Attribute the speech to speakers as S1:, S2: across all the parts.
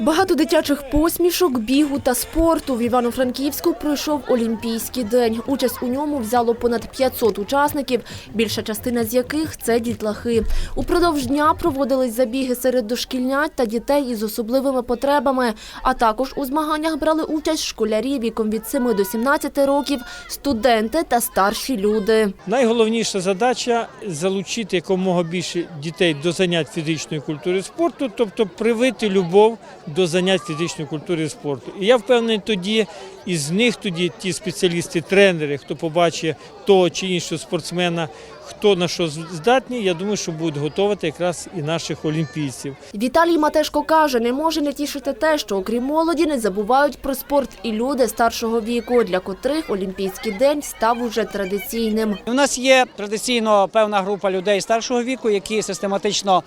S1: Багато дитячих посмішок, бігу та спорту в Івано-Франківську пройшов Олімпійський день. Участь у ньому взяло понад 500 учасників, більша частина з яких – це дітлахи. Упродовж дня проводились забіги серед дошкільнят та дітей із особливими потребами. А також у змаганнях брали участь школярі віком від 7 до 17 років, студенти та старші люди.
S2: Найголовніша задача залучити якомога більше дітей до занять фізичної культури спорту, тобто привити любов до занять фізичної культури і спорту. І я впевнений, тоді із них тоді ті спеціалісти, тренери, хто побачить того чи іншого спортсмена, хто на що здатний, я думаю, що будуть готувати якраз і наших олімпійців.
S1: Віталій Матешко каже, не може не тішити те, що окрім молоді не забувають про спорт і люди старшого віку, для котрих Олімпійський день став уже традиційним.
S3: У нас є традиційно певна група людей старшого віку, які систематично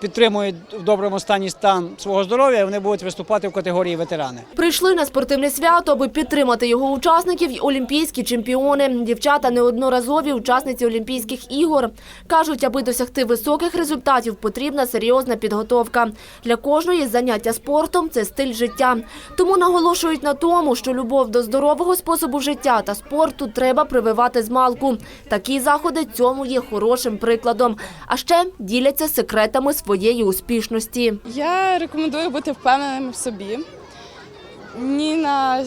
S3: підтримують в доброму стані стан свого здоров'я. і Вони будуть виступати в категорії ветерани.
S1: Прийшли на спортивне свято, аби підтримати його учасників й олімпійські чемпіони. Дівчата неодноразові учасниці Олімпійських ігор. Кажуть, аби досягти високих результатів, потрібна серйозна підготовка. Для кожної заняття спортом – це стиль життя. Тому наголошують на тому, що любов до здорового способу життя та спорту треба прививати з малку. Такі заходи цьому є хорошим прикладом. А ще діляться секретами своєї успішності.
S4: Я рекомендую бути впевненим в собі, ні на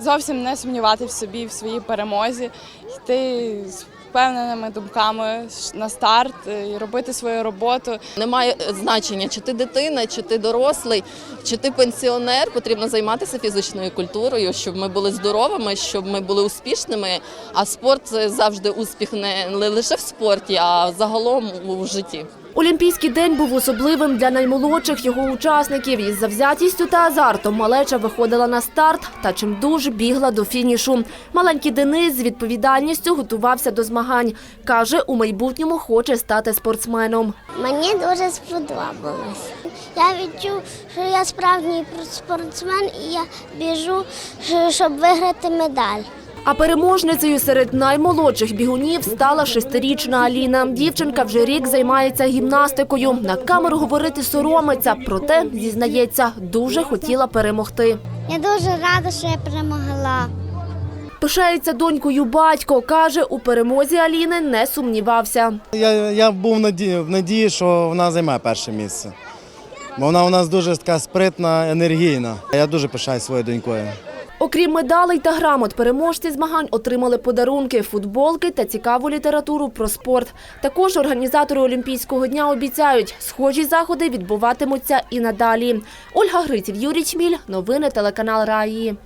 S4: зовсім не сумнівати в собі, в своїй перемозі, йти з впевненими думками на старт е, і робити свою роботу.
S5: Немає значення, чи ти дитина, чи ти дорослий, чи ти пенсіонер. Потрібно займатися фізичною культурою, щоб ми були здоровими, щоб ми були успішними. А спорт це завжди успіх не лише в спорті, а загалом у житті.
S1: Олімпійський день був особливим для наймолодших його учасників. Із завзятістю та азартом малеча виходила на старт та чимдуж бігла до фінішу. Маленький Денис з відповідальністю готувався до змагань. Каже, у майбутньому хоче стати спортсменом.
S6: Мені дуже сподобалось. Я відчув, що я справжній спортсмен і я біжу, щоб виграти медаль.
S1: А переможницею серед наймолодших бігунів стала шестирічна Аліна. Дівчинка вже рік займається гімнастикою. На камеру говорити соромиться, проте, зізнається, дуже хотіла перемогти.
S6: Я дуже рада, що я перемогла.
S1: Пишається донькою батько. Каже, у перемозі Аліни не сумнівався.
S7: Я, я був в надії, в надії, що вона займе перше місце. Бо вона у нас дуже така спритна, енергійна. Я дуже пишаюсь своєю донькою.
S1: Окрім медалей та грамот, переможці змагань отримали подарунки, футболки та цікаву літературу про спорт. Також організатори Олімпійського дня обіцяють, схожі заходи відбуватимуться і надалі. Ольга Гриців, Юрій Чміль. Новини телеканал Раї.